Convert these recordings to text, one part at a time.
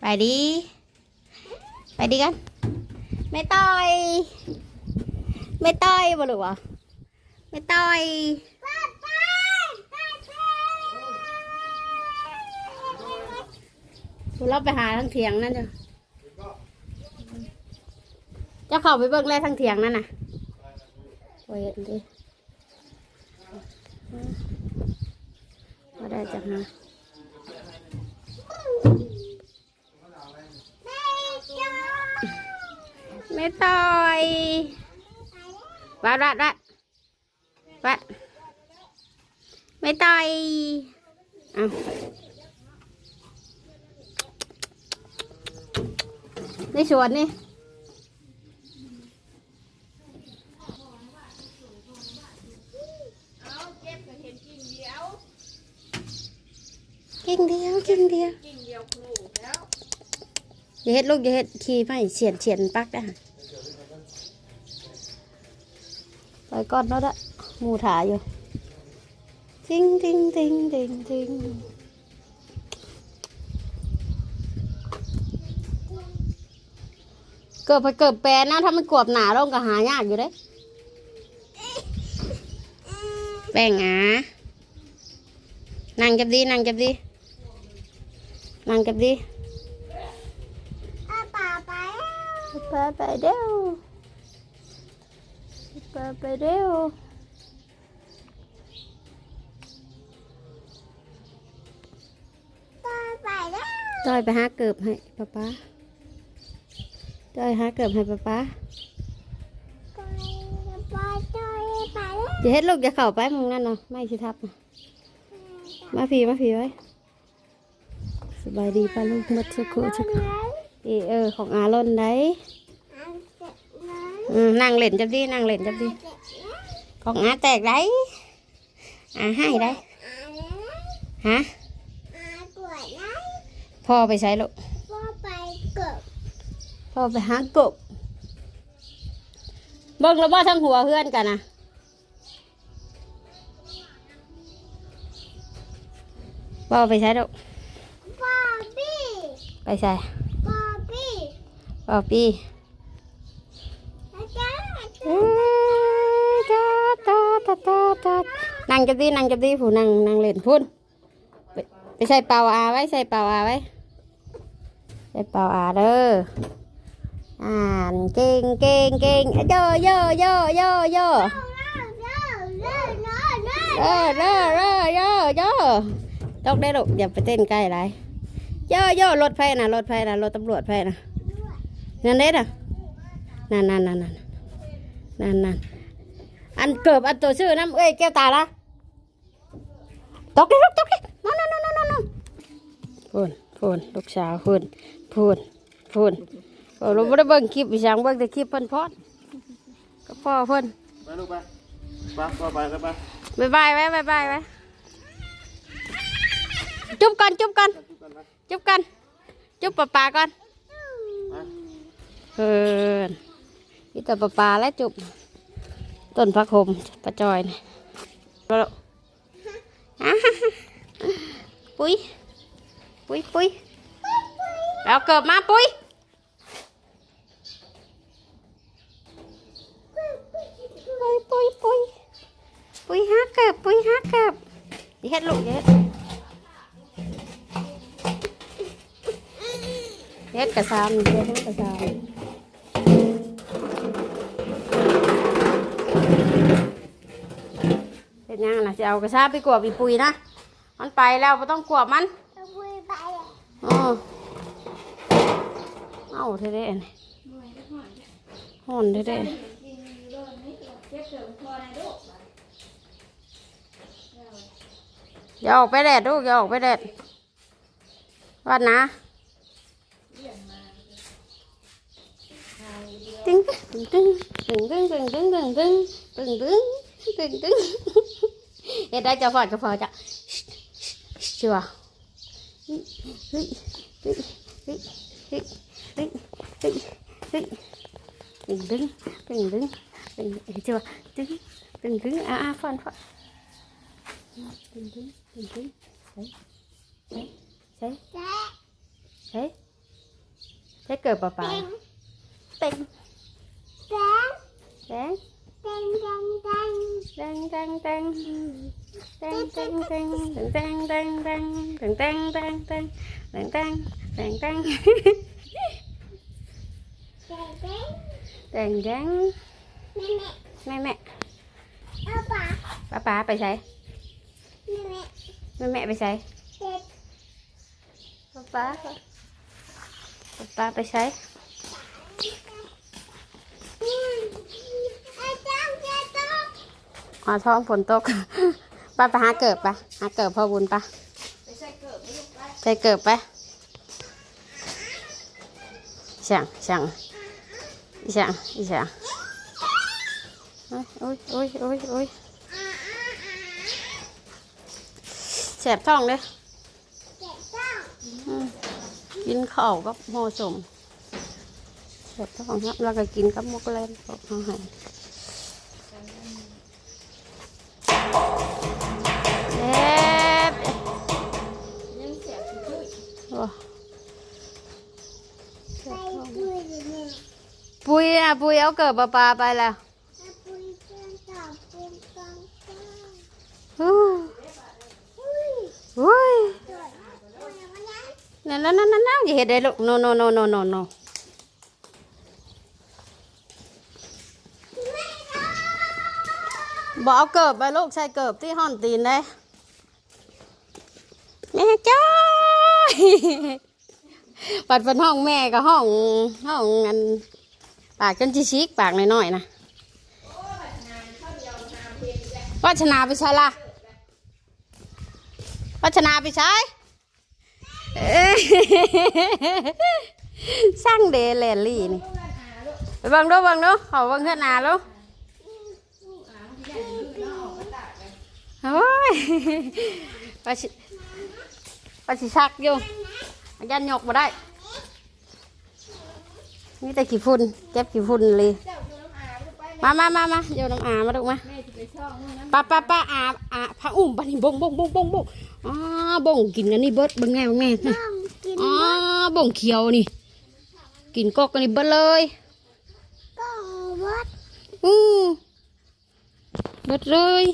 ไปดิ ไปดิกัน ไม่ต่อย ไม่ต่อยบ่หรือวะไม่ต่อยเราไปหาทั้งเถียงนั่นจ้ะจะเข้าไปเบิ่งแลทั้งเถียงนั่นน่ะเห็นดิมาได้จังนะ ไม่ต่อยวัดวัดวัดวัดไม่ต่อยเอาในสวนนี่กิ่งเดียวกิ่งเดียวอย่าเฮ็ดลูกอย่าเฮ็ดขี่ไม่เฉียนเฉียนปักได้ ไปก่อนเนาะเด้อหมูถ่ายอยู่จริงจริงจริงจริงจริงเกิดไปเกิดแปรนะถ้ามันกวบหนาลงก็หายากอยู่เด้แป้งอะนั่งจับดีนั่งจับดีนั่งจับดีไปไปเด้ว ไปไปเร็วจอยไปหาเกิบให้ป๊าป๊าจอยหาเกิบให้ป๊าป๊าอย่าเฮ็ดลูกอย่าเข้าไปมึงนั่นเนาะไม่สิทับนะมาผีมาผีไว้สบายดีป้าลูกหมดสุขุสุขอีเออของอาลนได้อืม นั่งเล่นจับดีนั่งเล่นจับดี con á tẹt đấy à hai đây hả พ่อไปใช้ลูกพ่อไปหากบเบิ่งแล้วบ่ทั้งหัวเพื่อนกันนะพ่อไปใช้ลูกไปใช้พ่อปีเอ้ยตาตาตาตาตา นั่งจับดีนั่งจับดีผู้นั่งนั่งเล่นพุ่นไปไปใส่เป่าอาไว้ใส่เป่าอาไว้ใส่เป่าอาเด้ออ่านเก่งเก่งเก่งโยโยโยโยโยเออเด้อเด้อโยโยต้องได้หลูกอย่าไปเต้นใกล้ไรโยโยรถไฟนะรถไฟนะรถตำรวจไฟนะนั่นเด้น่ะนั่นนั่นนั่นนั่นนั่นนั่นอันเกิบอันตัวชื่อน้ำเอ้ยแก้วตาละ ตกเลยลูกตกเลยนอนนอนนอนนอนพูนพูนลูกสาวพูนพูนพูนเราไม่ได้เบิ่งคลิปอีสังเบิ่งแต่คลิปเพิ่นพอดก็พ่อเพิ่นไปลูกไปไปไปไปแล้วไปบายบายไว้บายไว้จุ๊บก่อนจุ๊บก่อนจุ๊บกันจุ๊บปลาปลาก่อนเพิ่นนี่แต่ปลาปลาและจุ๊บต้นพักหมปลาจอยนี่ ปุ้ย ปุ้ยปุ้ยแล้วเกิดมาปุ้ย ปุ้ยปุ้ยปุ้ยปุ้ยฮะเกิบปุ้ยฮะเกิบอย่าเฮ็ดลูกอย่าเฮ็ดอย่าเฮ็ดกระซามอย่าเฮ็ดกระซาม ฮ็ดยังน่ะเอากระซาไปกวบอีปุยนะ มันไปแล้วไม่ต้องกวบมันอ๋อเอาเท่ๆนี่ห่อนเท่ๆอย่าออกไปแดดลูกอย่าออกไปแดดวัดนะตึงตึงตึงตึงตึงตึงตึงตึงตึงตึงตึงตึงตึง เอ็ดได้จะฟอดก็ฟอจะชัวเฮ้ยเฮ้ยเฮ้ยเฮ้ยเฮ้ยเฮ้ยเฮ้ยดึงดึงดึงดึงดึงชัวดึงดึงดึงอ่าฟอนฟอนดึงดึงดึงดึงใช่ใช่ใช่ใช่ใช่เกิดเปล่าเต็งเต็งแดงแดง แดงแดงแดงแดงแดงแดงแดงแดงแดงแดงแดงแอ๋อท้องฝนตกป้าไปหาเกิบปะหาเกิบพ่อบุญปะใส่เกิบไปช่างช่างอีช่างอีช่างโอ้ยโอ้ยโอ้ยโอ้ยอ่าอ่าอ่าแสบท้องเลยเด็ดต้องอืมกินข้าวกับหม้อสมแสบท้องครับแล้วก็กินกับมกแลนพวกอาหารเปุยอะปุยเอาเกิดปลาปลาไปแล้วถ้าปุยเพื่อนตอบเป็นฟังฟังฮู้อุ้ยอุ้ยสวยสวยวันนั้นนั่นนั่นนั่นนั่นอย่าเห็นได้ลูก no no no no no no ไม่ได้บอกเอาเกิบไปลูกใส่เกิบที่ห้อนตีนได้แม่จ้อยปัดเป็นห้องแม่กับห้องห้องอัน ปากจนจิชิกปากน้อยๆนะวัชนาไปใช่ละวัชนาไปใช้สร้างเดลแลนลี่นี่ไปเบังดูเบังดูเขาเบังเพื่อนนาลูกโอ้ยปลาชิปลาชิชักอยู่อาจารย์ยกมาได้ มีแต่ขี้ฝุ่นเก็บขี้ฝุ่นเลย มามามามาโยนน้ำอามาดูมาป้าป้าป้าอาอาพระอุ้มปนี่บงบงบงบงบงอ๋อบงกินอันนี้เบิดเบังไงบังไงนี่ต้องกินอ๋อบงเขียวนี่ กินกอกอันนี้เบิดเลยต้องวัดอือเบิดเลย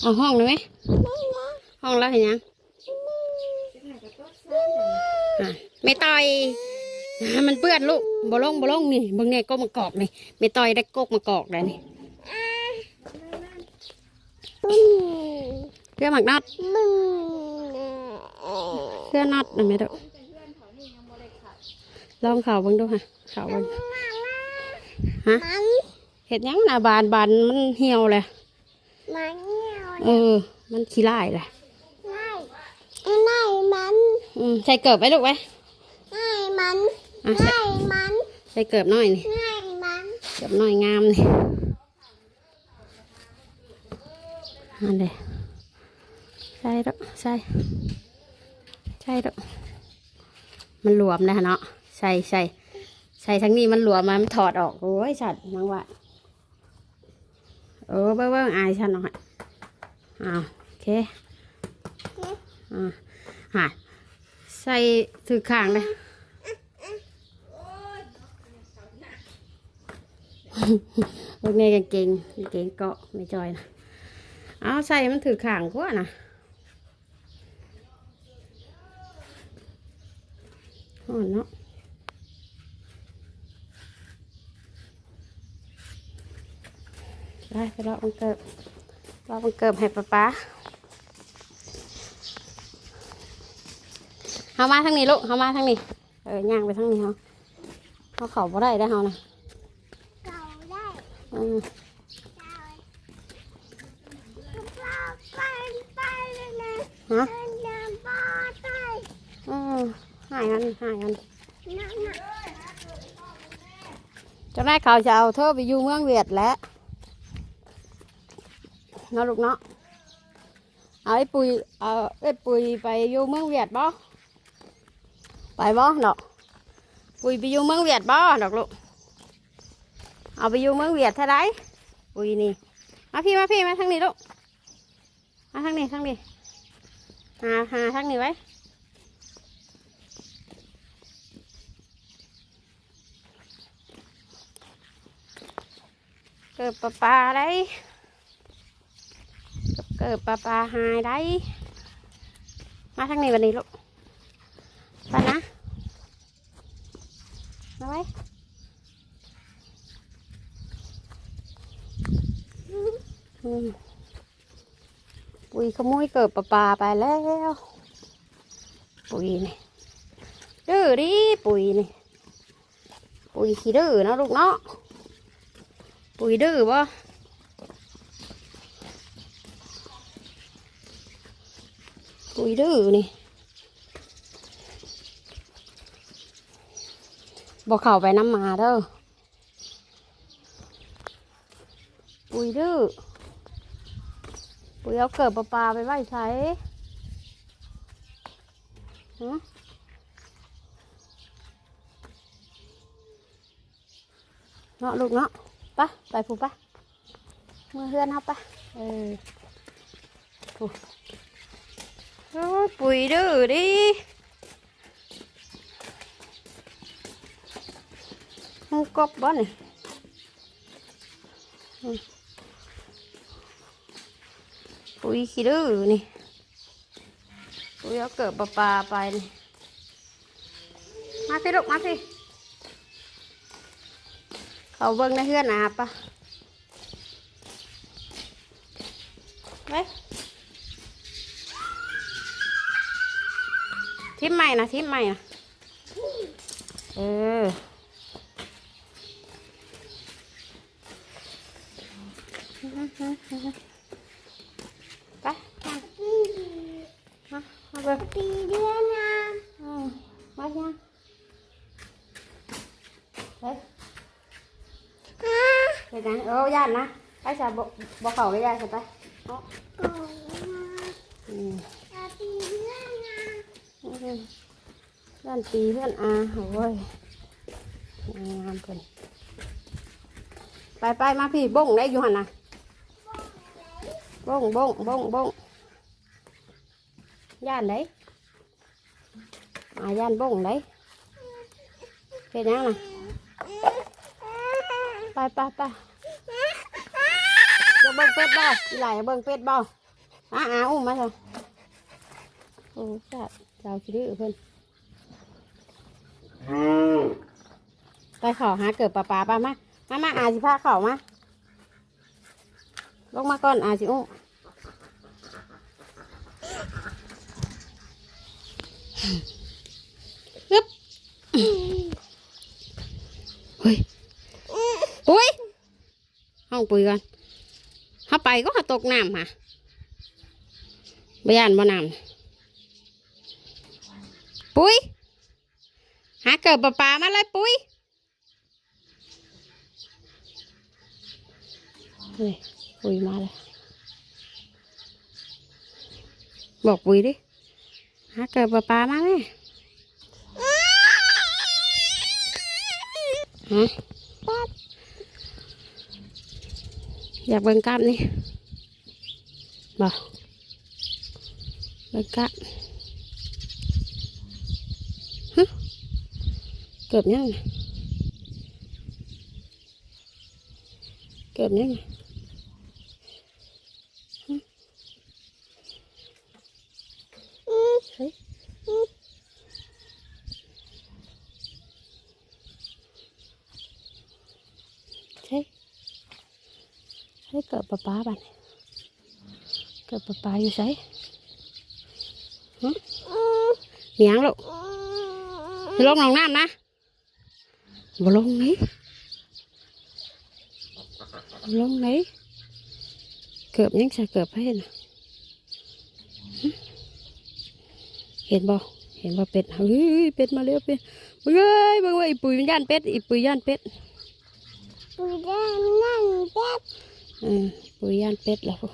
เอาห้องเลยไหมไม่นะห้องแล้วเห็นยังอะไม่ต่อย อะมันเปื้อนลูกบ่ลงบ่ลงนี่เบิ่งเนี่ยก็มากอกนี่ไม่ต่อยได้กกมากอกได้นี่อืมเพื่อหมักนัดมึงเพื่อนัดนะแม่ดอกลองเข่าเบิ่งดูค่ะเข่าเบิ่งฮะมันเห็ดหยังนะบานบานมันเหี่ยวเลยมันเหี่ยวเออ มันขี้ลายเลยง่ายง่ายมันอืมใส่เกิบไว้ลูกไว้ง่ายมัน อะใส่ง่ายมันใส่เกิบหน่อยนี่ง่ายมันเกิบหน่อยงามนี่อันเดใส่ดอกใส่ใส่ดอกมันหลวมนะเนาะใส่ใส่ใส่ทั้งนี้มันหลวมมามันถอดออกโอ้ยฉัดนังว่าเออเบิ้งเบิ้งอายฉันหน่อยอ้าวโอเคอ่าหาใส่ถือข้างเลย พวกนี้กางเกงกางเกงเกาะไม่จอยนะเอาใส่มันถือข่างกว่านะอ่อนเนาะไปไปรอบังเกิบรอบังเกิบให้ป๊าป๊าเอามาทางนี้ลูกเอามาทางนี้ เออย่างไปทางนี้เขาเขาเขาบ่ได้ได้เขานะ ฮะเดินเดินไปไปอืมหายกันหายกันนั่นน่ะเจะแม่เขาจะเอาเธอไปอยู่เมืองเวียดแล้วนาะลูกเนาะเอาไอ้ปุยเอาไอ้ปุยไปอยู่เมืองเวียดบ่ไปบ่เนาะปุยไปอยู่เมืองเวียดบ่ดอกลูก เอาไปอยู่เมืองเวียดเท่าไรอุ้ยนี่ มาพี่มาพี่มาทางนี้ลูก มาทางนี้ทางนี้ หาหาทางนี้ไว้ เกิดปลาปลาได้ เกิดปลาปลาหายได้ มาทางนี้วันนี้ลูก ไปนะ มาไว้ ปุ๋ยขโมยเกิดปลาปลาไปแล้ว ปุ๋ยนี่ดื้อดิปุ๋ยนี่ปุ๋ยขี้ดื้อนะลูกเนาะปุ๋ยดื้อบ่ปุ๋ยดื้อนี่บอกเข้าไปน้ำมาเด้อปุ๋ยดื้อ ปุ๋ยเอาเกิดปลาปลาไปไว้ใช้ฮะเนาะลูกเนาะปะไปผูปะเมื่อเฮือนเอาปะเออผูโอ้ยปุ๋ยดื้อดิมูกบบ่นี่ ปุ๋ยขี้ดื้อนี่ ปุ๋ยเอาเกิดปลาปลาไปนี่มาพี่ลูกมาพี่เขาเบิ่งในเฮือนอาปะไปทิมใหม่นะทิมใหม่นะเออฮึฮึฮึมามา มาเบิ่งปีเดือนนะอืมมาเนี่ยเฮ้ยฮะไปไหนเออย่านนะไปสาบบอกเขาไป ย่านไปเอาย่าโอ้ยงามเพิ่นไปไปมาพี่บ้งได้อยู่หันนะบ้งบ้งบ้งบ้งย่านไหนมาย่านบ้งไหนเป็นยังนะไปไปไปจะเบิ่งเป็ดบ่อีหลายเบิ่งเป็ดบ่อาอาอุ้มมาเถอะโอ้จัดเจ้าคิดดื้อเพิ่นไปเข่าหาเกิดปลาปลาป้ามามามาอาสิพาเข่ามาลงมาก่อนอาสิอุ้ม ฮึบเฮ้ยปุ้ยห้องปุ้ยก่อนเขาไปก็เขาตกน้ำค่ะบยานบ่น้ำปุ้ยหาเกิดปลาปลามาเลยปุ้ยเฮ้ยปุ้ยมาเลยบอกปุ้ยดิ หาเกิดปลาปลามาเลยฮะอยากเบิ่งกล้ามนี่บอกเบิ่งกล้ามฮะเกือบยังเกือบยังน่ะฮะเฮ้ยใช่ใช่เกิด ปลาบ้านเกิดปลาปลาอยู่ใช่ฮะเมียงลูกลงหนองน้ำนะบ่ลงไหนบ่ลงไหนเกือบยังจะเกือบให้นะเห็นบ่เห็นบ่เป็ดเฮ้ยเป็ดมาเร็วเป็ดเฮ้ยเบิ่งว่าอีปุ๋ยย่านเป็ดอีปุ๋ยย่านเป็ดปีเดือนนั่นเด็กเออปุ๋ยย่านเป็ดแล้วพวก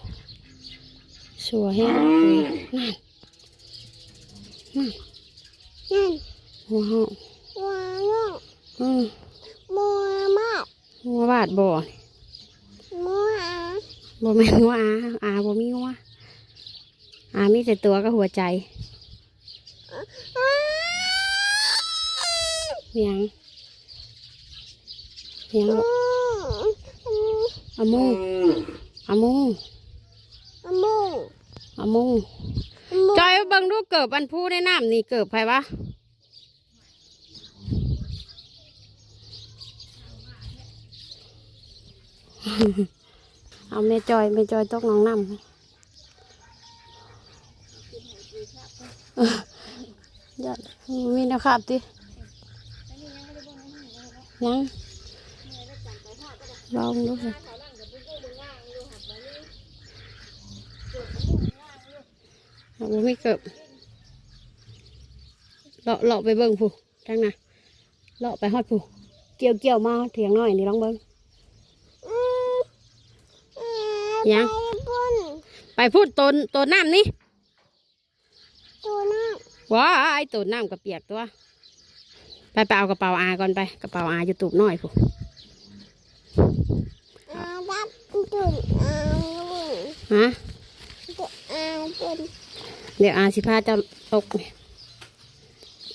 สัวแห้งแล้วปุ๋ยนั่นนั่นหัวห้องวัวลูกอืมมัวมากหัวบาดบ่มัวอาบ่แม่นหัวอาอาบ่มีหัวอามีแต่ตัวกับหัวใจอ้าเมียงเมียงลูก อืมเอามุงเอามุงอะมูเอามุงอะมูจอยเบิ่งดูเกิบอันผู้ในน้ำนี่เกิบไผวะเอาแม่จอยแม่จอยตกน้องน้ำเออยัดมีแนะครับติยังลองดูสิเอา บ่ไม่เกิบเลาะเลาะไปเบิ่งผู้ทั้งน่ะเลาะไปฮอดผู้เกี่ยวเกี่ยวมาเถียงน้อยนี่ลองเบิ่งอืมอืมยังไปบุญไปพูดตนตนน้ำนี่ตัวน้ำว้าไอ้ตูดน้ำกระเปียกตัว ไปไปเอากระเป๋าอาก่อนไปกระเป๋าอาอยู่ตูบน้อยผู้อาดับตุนอาบุญฮะตัว อาบุญเดี๋ยวอาสิพาเจ้าตกนี่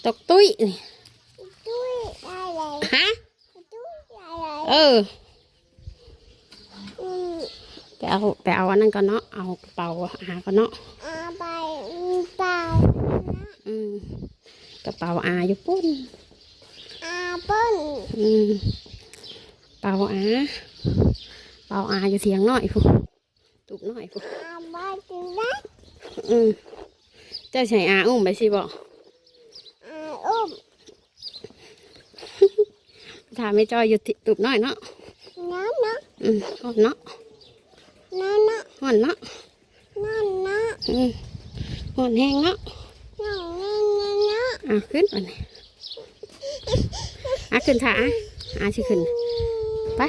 ตกตุ้ยนี่ตุ้ยได้เลยฮะตุ้ยได้เลยเอออืมไปเอาไปเอาอันนั้นก่อนเนาะเอากระเป๋าอาก่อนเนาะอาไปเปล่าอืมกระเป๋าอาอยู่ปุ้นอาเปิ้ลอืมเป๋าอาเป๋าอาอยู่เสียงน้อยผู้ตูบน้อยผู้อาไปถึงนะ อืมเจ้าใส่อาอุ้มไปสิบอกอาอุ้มถามไม่จอยอยู่ติตูบน้อยเนาะน้ำนะอืมหอนเนาะน้ำนะหอนเนาะน้ำนะอืมหอนแห้งเนาะน้ำนะน้ำนะอะขึ้นวันนี้อะขึ้นถ่าอะอะสิขึ้นไป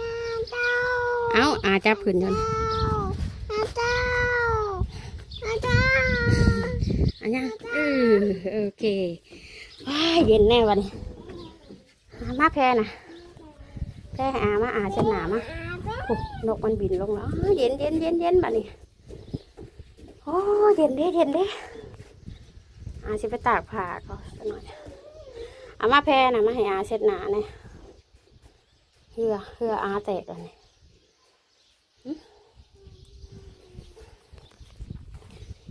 น้ำเต้าเอาอาจับขึ้นยนต์น้ำเต้าน้ำเต้า อันยังเออโอเคว้าเย็นแน่วันนี้อามาแพรนะแพรให้อามาอาเช็ดหนามาโอ้นกมันบินลงแล้วเย็นเย็นเย็นเย็นบัดนี้โอ้เย็นเด้เย็นเด้อาสิไปตากผ้าก็สักหน่อยอามาแพรนะมาให้อาเช็ดหนาเนี่ยเหือเหืออาแตกแล้วนี่หึ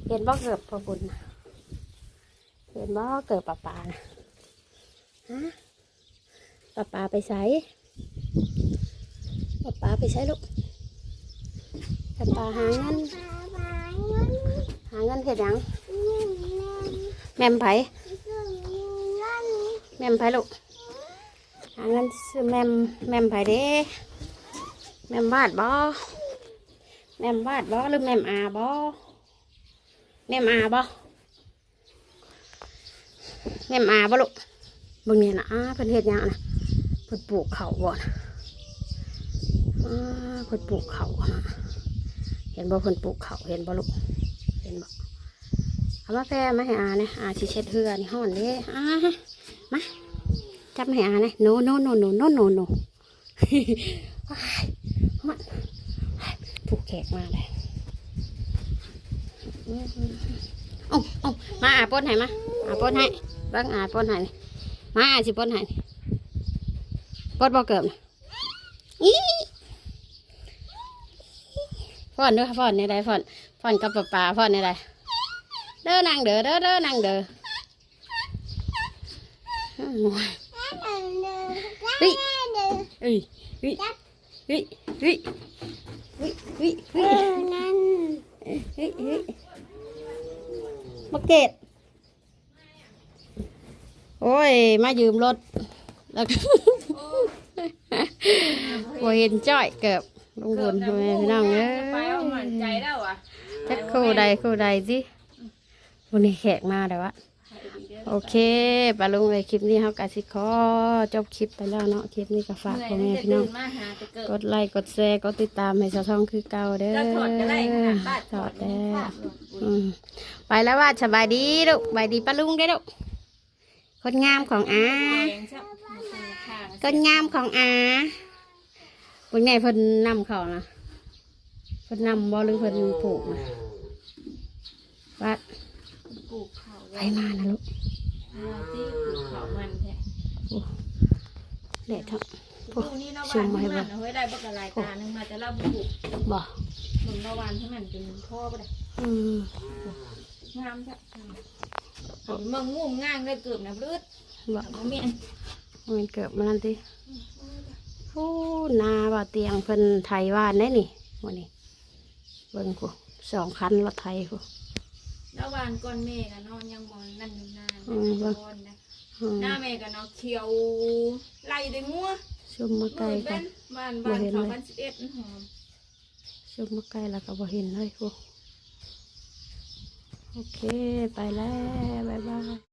เห็นบ่เกือบพอบุญนะ เห็นบ่เกิดปลาปลานะฮะปลาปลาไปใส่ปลาปลาไปใส่ลูกปลาปลาหาเงินหาเงินเห็ดยังแม่มไผแม่มไผลูกหาเงินซื้อแม่มแม่มไผเด้แม่มบาดบ่แม่มบาดบ่หรือแม่มอาบ่แม่มอาบ่ แม่มาบ่ลูกบิ่งนี่ยนะอ้าเพิ่นเฮ็ดยังนะเพิ่นปลูกเขาวบ่นะอ้าเพิ่นปลูกเขานะเห็นบ่เพิ่นปลูกเขาเห็นบ่ลูกเห็นบ่เอามาแพรมาให้อาเนี่ยอาชิเช็ดเฮือนี่ห่อนเด้อามาจับให้อาเนี่ยโนโนโนโนโนโนโนมันผูกแขกมาเลยอืมเอาเอามาอาปนให้มาอาปนให้ เบิ้งอาป้นให้นี่มาอาสิป้นให้นี่ป้นบ่เกิบนะอีฟ้อนด้วยค่ะฟ้อนในใดฟ้อนฟ้อนกับปลาปลาฟ้อนในใดเด้อนางเด้อเด้อเด้อนางเด้ออ้าวเฮ้ยเฮ้ยเฮ้ยเฮ้ยเฮ้ยเฮ้ยเฮ้ยเฮ้ยเฮ้ยเฮ้ยเฮ้ยมาเกต โอ้ย มายืมรถแล้วก็บ่เห็นจ้อยเกือบลงบนทำไมพี่น้องเอ้ไปเอาหมันใจยแล้วอะจักคู่ใดคู่ใดสิวันนี้แขกมาแต่ว่าโอเคปาลุงเลยคลิปนี้เขากาสิขอจบคลิปไปแล้วเนาะคลิปนี้ก็ฝากพ่อแม่พี่น้องมาหาจะเกิดกดไลค์กดแชร์กดติดตามให้สาวทองคือเก่าเด้อจะถอดก็ได้ขนาดบ้านถอดแล้วอืมไปแล้วว่าสบายดีลูกสบายดีปาลุงได้อลูก คนงามของอาคนงามของอาเป็นไงเพิ่นนำเขานะพิ่นนำบอหรือพิ่นปลูกนะวัดไปมานะลูกเด็ดทั้งพวกชมไปบ่เฮ้ยได้บักกลายตาหนึ่งมาจะเล่าบุกบ่หนุนระวันที่มันเป็นพ่อไปเลยงามจ้ะ เอาเมืองงูมง่างได้เกือบนะบลืดบ่เอาเมียนมันเกิดมานั่นติโอ้นาบ่เตียงเพิ่นไทยว่านได้นี่วันนี้เบิ่งกูสองคันรถไทยกู แล้ววานก่อนแม่กันนอนยังบอลนั่นอยู่นานอืมบบ่อลนะอืมหน้าแม่กันเนาะเขียวไล่ด้วยงัวชุมมาไกลมือกัเป็นน บ้านบ้านเขาบ้านสิบเอ็ดหอมชุมมาไกลแล้วก็บ่เห็นเลยกู โอเค ไปแล้ว บ๊ายบาย